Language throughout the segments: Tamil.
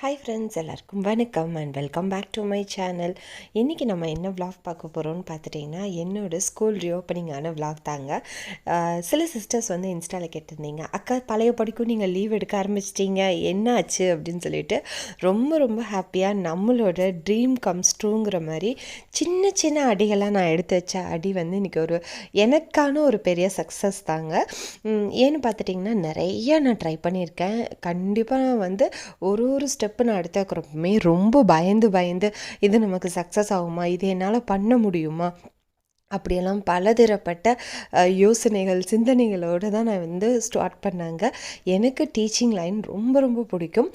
ஹாய் ஃப்ரெண்ட்ஸ் எல்லாருக்கும் வணக்கம் and welcome back to my channel இன்றைக்கி நம்ம என்ன vlog பார்க்க போகிறோம்னு பார்த்துட்டிங்கன்னா என்னோடய ஸ்கூல் ரீஓப்பனிங்கான vlog தாங்க. சில சிஸ்டர்ஸ் வந்து இன்ஸ்டாவில் கேட்டிருந்தீங்க அக்கா பழைய படிக்கும் நீங்கள் லீவ் எடுக்க ஆரம்பிச்சிட்டீங்க என்ன ஆச்சு? அப்படின்னு சொல்லிட்டு ரொம்ப ரொம்ப ஹாப்பியாக நம்மளோட ட்ரீம் கம்ஸ் ட்ரூங்கிற மாதிரி சின்ன சின்ன அடிகளாக நான் எடுத்து வச்ச அடி வந்து இன்றைக்கி ஒரு எனக்கான ஒரு பெரிய சக்ஸஸ் தாங்க. ஏன்னு பார்த்துட்டிங்கன்னா நிறையா நான் ட்ரை பண்ணியிருக்கேன். கண்டிப்பாக நான் வந்து ஒரு ஒரு ஸ்டெப்பு நான் எடுத்து ரொம்ப பயந்து பயந்து இது நமக்கு சக்ஸஸ் ஆகுமா? இது என்னால் பண்ண முடியுமா? அப்படியெல்லாம் பலதரப்பட்ட யோசனைகள் சிந்தனைகளோடு தான் நான் வந்து ஸ்டார்ட் பண்ணாங்க. எனக்கு டீச்சிங் லைன் ரொம்ப ரொம்ப பிடிக்கும்.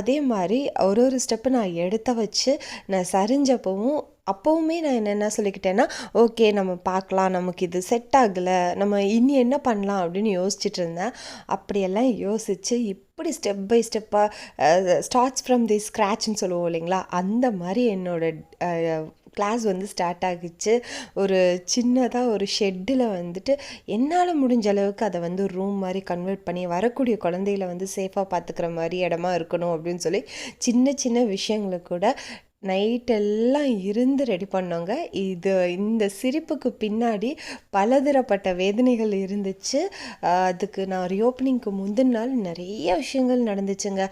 அதே மாதிரி ஒரு ஒரு ஸ்டெப்பு நான் எடுத்த வச்சு நான் சரிஞ்சப்பவும் அப்போவுமே நான் என்ன என்ன சொல்லிக்கிட்டேன்னா ஓகே நம்ம பார்க்கலாம். நமக்கு இது செட் ஆகலை. நம்ம இனி என்ன பண்ணலாம்? அப்படின்னு யோசிச்சுட்டு இருந்தேன். அப்படியெல்லாம் யோசித்து இப்படி ஸ்டெப் பை ஸ்டெப்பாக ஸ்டார்ட்ஸ் ஃப்ரம் தி ஸ்க்ராட்ச்னு சொல்லுவோம் இல்லைங்களா? அந்த மாதிரி என்னோடய கிளாஸ் வந்து ஸ்டார்ட் ஆகிச்சு. ஒரு சின்னதாக ஒரு ஷெட்டில் வந்துட்டு என்னால் முடிஞ்ச அளவுக்கு அதை வந்து ரூம் மாதிரி கன்வெர்ட் பண்ணி வரக்கூடிய குழந்தைகளை வந்து சேஃபாக பார்த்துக்கிற மாதிரி இடமா இருக்கணும் அப்படின்னு சொல்லி சின்ன சின்ன விஷயங்களை கூட நைட்டெல்லாம் இருந்து ரெடி பண்ணோங்க. இது இந்த சிரிப்புக்கு பின்னாடி பலதரப்பட்ட வேதனைகள் இருந்துச்சு. அதுக்கு நான் ரீஓப்பனிங்க்கு முந்தின நாள் நிறைய விஷயங்கள் நடந்துச்சுங்க.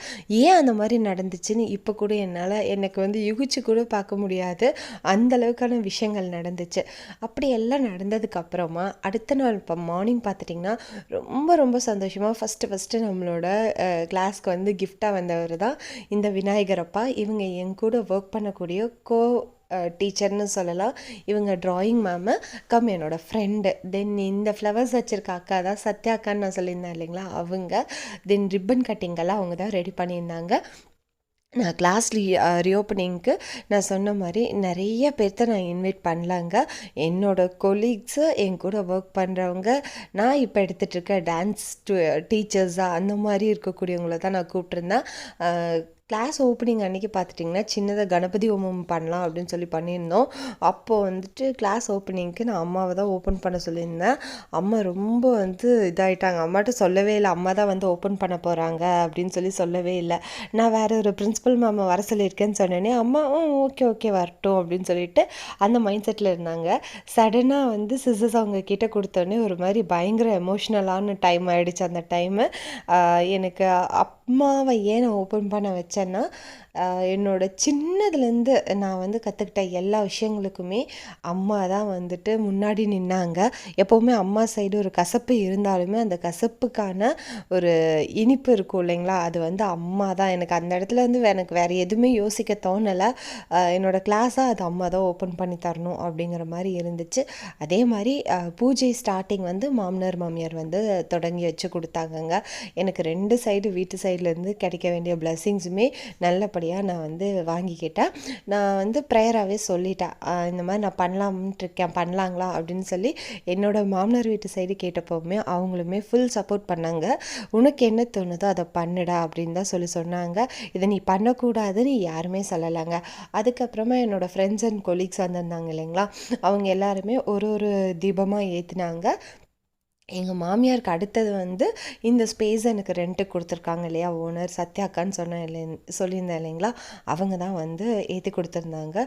ஏன் அந்த மாதிரி நடந்துச்சுன்னு இப்போ கூட என்னால் எனக்கு வந்து யுகிச்சு கூட பார்க்க முடியாது. அந்த அளவுக்கான விஷயங்கள் நடந்துச்சு. அப்படி எல்லாம் நடந்ததுக்கு அப்புறமா அடுத்த நாள் இப்போ மார்னிங் பார்த்துட்டிங்கன்னா ரொம்ப ரொம்ப சந்தோஷமாக ஃபஸ்ட்டு ஃபஸ்ட்டு நம்மளோட கிளாஸ்க்கு வந்து கிஃப்டாக வந்தவர் தான் இந்த விநாயகரப்பா இவங்க என் கூட ஒர்க் பண்ணக்கூடிய கோ டீச்சர்னு சொல்லலாம். இவங்க ட்ராயிங் மேமு கம் என்னோட ஃப்ரெண்டு தென் இந்த ஃப்ளவர்ஸ் வச்சுருக்க அக்கா தான் சத்யா அக்கான்னு நான் சொல்லியிருந்தேன் இல்லைங்களா? அவங்க. தென் ரிப்பன் கட்டிங்கெல்லாம் அவங்க தான் ரெடி பண்ணியிருந்தாங்க. நான் கிளாஸ் ரீ ரீஓப்பனிங்க்கு நான் சொன்ன மாதிரி நிறைய பேர்த்த நான் இன்வைட் பண்ணலாங்க. என்னோட கொலீக்ஸு என் கூட ஒர்க் பண்ணுறவங்க நான் இப்போ எடுத்துகிட்ருக்க டான்ஸ் டீச்சர்ஸாக அந்த மாதிரி இருக்கக்கூடியவங்கள தான் நான் கூப்பிட்ருந்தேன் கிளாஸ் ஓப்பனிங் அன்றைக்கி பார்த்துட்டிங்கன்னா சின்னதாக கணபதி ஹோமம் பண்ணலாம் அப்படின்னு சொல்லி பண்ணியிருந்தோம். அப்போது வந்துட்டு கிளாஸ் ஓப்பனிங்க்கு நான் அம்மாவை தான் ஓப்பன் பண்ண சொல்லியிருந்தேன். அம்மா ரொம்ப வந்து இதாயிட்டாங்க. அம்மாட்ட சொல்லவே இல்லை. அம்மா தான் வந்து ஓப்பன் பண்ண போகிறாங்க அப்படின்னு சொல்லி சொல்லவே இல்லை. நான் வேறு ஒரு பிரின்ஸிபல் மேம் வர சொல்லியிருக்கேன்னு சொன்னேனே அம்மா ஓகே ஓகே வரட்டும் அப்படின்னு சொல்லிட்டு அந்த மைண்ட் செட்டில் இருந்தாங்க. சடனாக வந்து சிசஸ் அவங்க கிட்ட கொடுத்தோடனே ஒரு மாதிரி பயங்கர எமோஷ்னலான டைம் ஆகிடுச்சு அந்த டைமு எனக்கு அப் அம்மாவை ஏன் நான் ஓப்பன் பண்ண வச்சேன்னா என்னோட சின்னதுலேருந்து நான் வந்து கற்றுக்கிட்ட எல்லா விஷயங்களுக்குமே அம்மா தான் வந்துட்டு முன்னாடி நின்னாங்க. எப்போவுமே அம்மா சைடு ஒரு கசப்பு இருந்தாலுமே அந்த கசப்புக்கான ஒரு இனிப்பு இருக்கும் இல்லைங்களா? அது வந்து அம்மா தான். எனக்கு அந்த இடத்துல வந்து எனக்கு வேறு எதுவுமே யோசிக்க தோணலை. என்னோடய கிளாஸாக அது அம்மா தான் ஓப்பன் பண்ணி தரணும் அப்படிங்கிற மாதிரி இருந்துச்சு. அதே மாதிரி பூஜை ஸ்டார்டிங் வந்து மாமனார் மாமியார் வந்து தொடங்கி வச்சு கொடுத்தாங்கங்க. எனக்கு ரெண்டு சைடு வீட்டு சைடு சைட்லேருந்து கிடைக்க வேண்டிய பிளெஸ்ஸிங்ஸுமே நல்லபடியாக நான் வந்து வாங்கிக்கிட்டேன். நான் வந்து ப்ரேயராகவே சொல்லிட்டேன். இந்த மாதிரி நான் பண்ணலாம்னு இருக்கேன். பண்ணலாங்களா? அப்படின்னு சொல்லி என்னோடய மாமனார் வீட்டு சைடு கேட்டப்போவுமே அவங்களுமே ஃபுல் சப்போர்ட் பண்ணாங்க. உனக்கு என்ன தோணுதோ அதை பண்ணுடா அப்படின்னு தான் சொல்லி சொன்னாங்க. இதை நீ பண்ணக்கூடாதுன்னு யாருமே சொல்லலைங்க. அதுக்கப்புறமா என்னோடய ஃப்ரெண்ட்ஸ் அண்ட் கொலீக்ஸ் வந்திருந்தாங்க இல்லைங்களா? அவங்க எல்லாருமே ஒரு ஒரு தீபமாக ஏற்றினாங்க எங்கள் மாமியாருக்கு அடுத்தது வந்து இந்த ஸ்பேஸ் எனக்கு ரெண்ட்டுக்கு கொடுத்துருக்காங்க இல்லையா? ஓனர் சத்யாக்கான்னு சொன்னேன் இல்லை சொல்லியிருந்தேன் இல்லைங்களா? அவங்க தான் வந்து ஏற்றி கொடுத்துருந்தாங்க.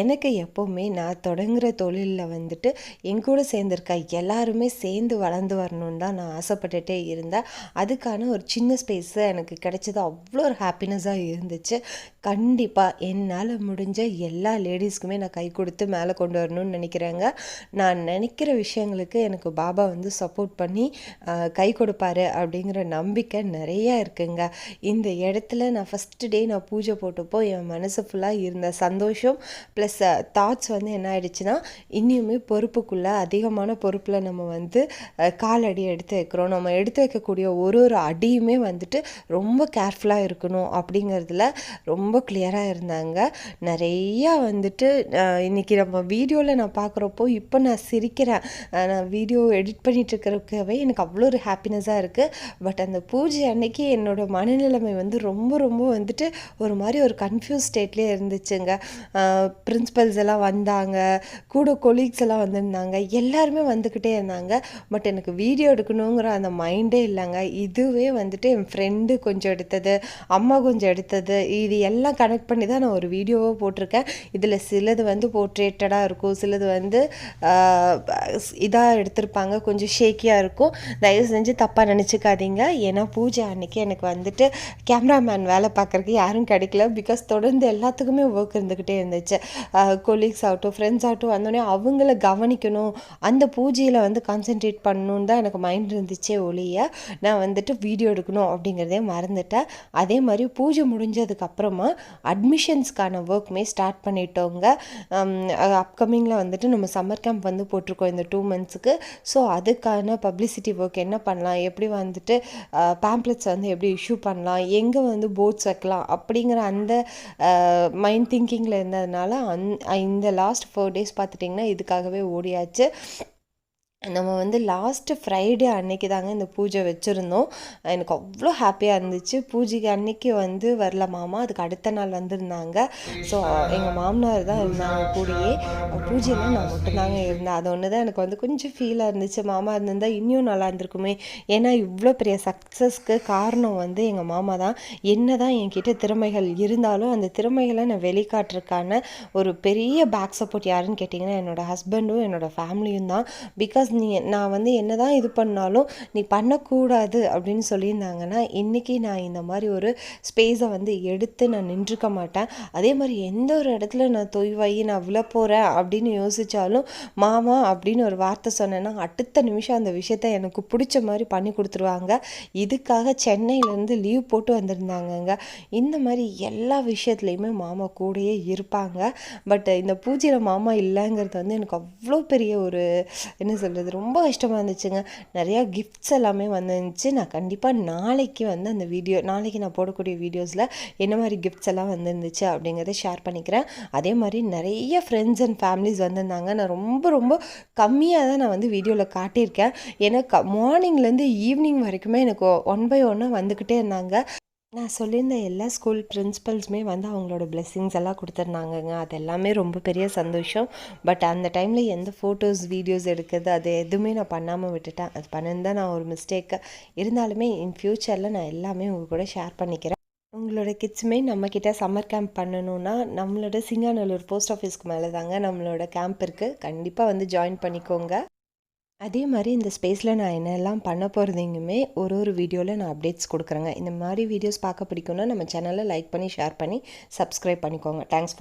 எனக்கு எப்போவுமே நான் தொடங்குற தொழிலில் வந்துட்டு எங்கூட சேர்ந்துருக்க எல்லாருமே சேர்ந்து வளர்ந்து வரணும்னு தான் நான் ஆசைப்பட்டுட்டே இருந்தேன். அதுக்கான ஒரு சின்ன ஸ்பேஸு எனக்கு கிடைச்சது. அவ்வளோ ஒரு ஹாப்பினஸாக இருந்துச்சு. கண்டிப்பாக என்னால் முடிஞ்ச எல்லா லேடிஸ்க்குமே நான் கை கொடுத்து மேலே கொண்டு வரணும்னு நினைக்கிறேங்க. நான் நினைக்கிற விஷயங்களுக்கு எனக்கு பாபா வந்து சப்போர்ட் பண்ணி கை கொடுப்பாரு அப்படிங்கிற நம்பிக்கை நிறையா இருக்குங்க. இந்த இடத்துல நான் ஃபஸ்ட்டு டே நான் பூஜை போட்டப்போ என் மனசு ஃபுல்லாக இருந்த சந்தோஷம் ப்ளஸ் தாட்ஸ் வந்து என்ன ஆயிடுச்சுன்னா இன்னியுமே பொறுப்புக்குள்ளே அதிகமான பொறுப்பில் நம்ம வந்து காலடி எடுத்து வைக்கிறோம். நம்ம எடுத்து வைக்கக்கூடிய ஒரு ஒரு அடியுமே வந்துட்டு ரொம்ப கேர்ஃபுல்லாக இருக்கணும் அப்படிங்கிறதுல ரொம்ப கிளியராக இருந்தாங்க. நிறையா வந்துட்டு இன்றைக்கி நம்ம வீடியோவில் நான் பார்க்குறப்போ இப்போ நான் சிரிக்கிறேன். நான் வீடியோ எடிட் பண்ணிட்டு இருக்கவே எனக்கு அவ்வளோ ஒரு ஹாப்பினஸ்ஸாக இருக்குது பட் அந்த பூஜை அன்னைக்கு என்னோடய மனநிலைமை வந்து ரொம்ப ரொம்ப வந்துட்டு ஒரு மாதிரி ஒரு கன்ஃபியூஸ் ஸ்டேட்லேயே இருந்துச்சுங்க. பிரின்ஸிபல்ஸ் எல்லாம் வந்தாங்க கூட கொலீக்ஸ் எல்லாம் வந்திருந்தாங்க எல்லாருமே வந்துக்கிட்டே இருந்தாங்க. பட் எனக்கு வீடியோ எடுக்கணுங்கிற அந்த மைண்டே இல்லைங்க. இதுவே வந்துட்டு என் ஃப்ரெண்டு கொஞ்சம் எடுத்தது அம்மா கொஞ்சம் எடுத்தது. இது எல்லாம் கனெக்ட் பண்ணி தான் நான் ஒரு வீடியோவாக போட்டிருக்கேன். இதில் சிலது வந்து போர்ட்ரேட்டடாக இருக்கும். சிலது வந்து இதாக எடுத்திருப்பாங்க. கொஞ்சம் ஷேக்கியாக இருக்கும். தயவு செஞ்சு தப்பாக நினச்சிக்காதீங்க. ஏன்னா பூஜை அன்னைக்கு எனக்கு வந்துட்டு கேமராமேன் வேலை பார்க்குறக்கு யாரும் கிடைக்கல. பிகாஸ் தொடர்ந்து எல்லாத்துக்குமே ஒர்க் இருந்துக்கிட்டே இருந்துச்சு. கொலீக்ஸ் ஆகட்டும் ஃப்ரெண்ட்ஸ் ஆகட்டும் வந்தோடனே அவங்கள கவனிக்கணும். அந்த பூஜையில் வந்து கான்சென்ட்ரேட் பண்ணணுன்னு தான் எனக்கு மைண்ட் இருந்துச்சே ஒழிய நான் வந்துட்டு வீடியோ எடுக்கணும் அப்படிங்கிறதே மறந்துட்டேன். அதே மாதிரி பூஜை முடிஞ்சதுக்கப்புறமா அட்மிஷன்ஸ்க்கான ஒர்க்குமே ஸ்டார்ட் பண்ணிட்டோங்க. அப்கமிங்கில் வந்துட்டு நம்ம சம்மர் கேம்ப் வந்து போட்டிருக்கோம் இந்த டூ மந்த்ஸுக்கு ஸோ அதுக்கான பப்ளிசிட்டி ஒர்க் என்ன பண்ணலாம் எப்படி வந்துட்டு பேம்ப்ளெட்ஸ் வந்து எப்படி இஷ்யூ பண்ணலாம் எங்கே வந்து போர்ட்ஸ் வைக்கலாம் அப்படிங்கிற அந்த மைண்ட் திங்கிங்கில் இருந்ததுனால அந் இந்த லாஸ்ட் ஃபோர் டேஸ் பார்த்துட்டிங்கன்னா இதுக்காகவே ஓடியாச்சு. நம்ம வந்து லாஸ்ட்டு ஃப்ரைடே அன்னைக்கு தாங்க இந்த பூஜை வச்சுருந்தோம். எனக்கு அவ்வளோ ஹாப்பியாக இருந்துச்சு. பூஜைக்கு அன்னைக்கு வந்து வரல மாமா. அதுக்கு அடுத்த நாள் வந்திருந்தாங்க. ஸோ எங்கள் மாமனார் தான் இருந்தாங்க கூடயே. பூஜையெல்லாம் நான் மட்டும்தாங்க இருந்தேன். அது ஒன்று தான் எனக்கு வந்து கொஞ்சம் ஃபீலாக இருந்துச்சு. மாமா இருந்திருந்தால் இன்னும் நல்லா இருந்திருக்குமே. ஏன்னா இவ்வளோ பெரிய சக்ஸஸ்க்கு காரணம் வந்து எங்கள் மாமா தான். என்ன தான் என்கிட்ட திறமைகள் இருந்தாலும் அந்த திறமைகளை நான் வெளிக்காட்டுறதுக்கான ஒரு பெரிய பேக் சப்போர்ட் யாருன்னு கேட்டிங்கன்னா என்னோடய ஹஸ்பண்டும் என்னோடய ஃபேமிலியும் தான். பிகாஸ் நீ நான் வந்து என்ன தான் இது பண்ணாலும் நீ பண்ணக்கூடாது அப்படின்னு சொல்லியிருந்தாங்கன்னா இன்றைக்கி நான் இந்த மாதிரி ஒரு ஸ்பேஸை வந்து எடுத்து நான் நின்றுக்க மாட்டேன். அதே மாதிரி எந்த ஒரு இடத்துல நான் தொய்வாகி நான் விழ போகிறேன் அப்படின்னு யோசித்தாலும் மாமா அப்படின்னு ஒரு வார்த்தை சொன்னேன்னா அடுத்த நிமிஷம் அந்த விஷயத்த எனக்கு பிடிச்ச மாதிரி பண்ணி கொடுத்துருவாங்க. இதுக்காக சென்னையிலேருந்து லீவ் போட்டு வந்திருந்தாங்கங்க. இந்த மாதிரி எல்லா விஷயத்துலையுமே மாமா கூடயே இருப்பாங்க. பட் இந்த பூஜையில் மாமா இல்லைங்கிறது வந்து எனக்கு அவ்வளோ பெரிய ஒரு என்ன சொல்கிறது பண்ணுறது ரொம்ப கஷ்டமாக இருந்துச்சுங்க. நிறையா கிஃப்ட்ஸ் எல்லாமே வந்துருந்துச்சு. நான் கண்டிப்பாக நாளைக்கு வந்து அந்த வீடியோ நாளைக்கு நான் போடக்கூடிய வீடியோஸில் என்ன மாதிரி கிஃப்ட்ஸ் எல்லாம் வந்துருந்துச்சு அப்படிங்கிறத ஷேர் பண்ணிக்கிறேன். அதே மாதிரி நிறைய ஃப்ரெண்ட்ஸ் அண்ட் ஃபேமிலிஸ் வந்திருந்தாங்க. நான் ரொம்ப ரொம்ப கம்மியாக தான் நான் வந்து வீடியோவில் காட்டியிருக்கேன். ஏன்னா க மார்னிங்லேருந்து ஈவினிங் வரைக்குமே எனக்கு ஒன் பை ஒன்னாக வந்துக்கிட்டே இருந்தாங்க. நான் சொல்லியிருந்த எல்லா ஸ்கூல் பிரின்ஸிபல்ஸுமே வந்து அவங்களோட பிளெஸ்ஸிங்ஸ் எல்லாம் கொடுத்துருந்தாங்கங்க. அது எல்லாமே ரொம்ப பெரிய சந்தோஷம். பட் அந்த டைமில் எந்த ஃபோட்டோஸ் வீடியோஸ் எடுக்கிறது அது எதுவுமே நான் பண்ணாமல் விட்டுட்டேன். அது பண்ணிருந்தால் நான் ஒரு மிஸ்டேக்காக இருந்தாலுமே இன் ஃப்யூச்சரில் நான் எல்லாமே உங்கள் கூட ஷேர் பண்ணிக்கிறேன். உங்களோட கிட்ஸுமே நம்மக்கிட்ட சம்மர் கேம்ப் பண்ணணுன்னா நம்மளோட சிங்காநல்லூர் போஸ்ட் ஆஃபீஸ்க்கு மேலே தாங்க நம்மளோட கேம்ப் இருக்குது கண்டிப்பாக வந்து ஜாயின் பண்ணிக்கோங்க. அதே மாதிரி இந்த ஸ்பேஸில் நான் என்னெல்லாம் பண்ண போகிறதைங்குமே ஒரு ஒரு வீடியோவில் நான் அப்டேட்ஸ் கொடுக்குறேங்க. இந்த மாதிரி வீடியோஸ் பார்க்க பிடிக்கும்னா நம்ம சேனலை லைக் பண்ணி ஷேர் பண்ணி சப்ஸ்கிரைப் பண்ணிக்கோங்க. தேங்க்ஸ்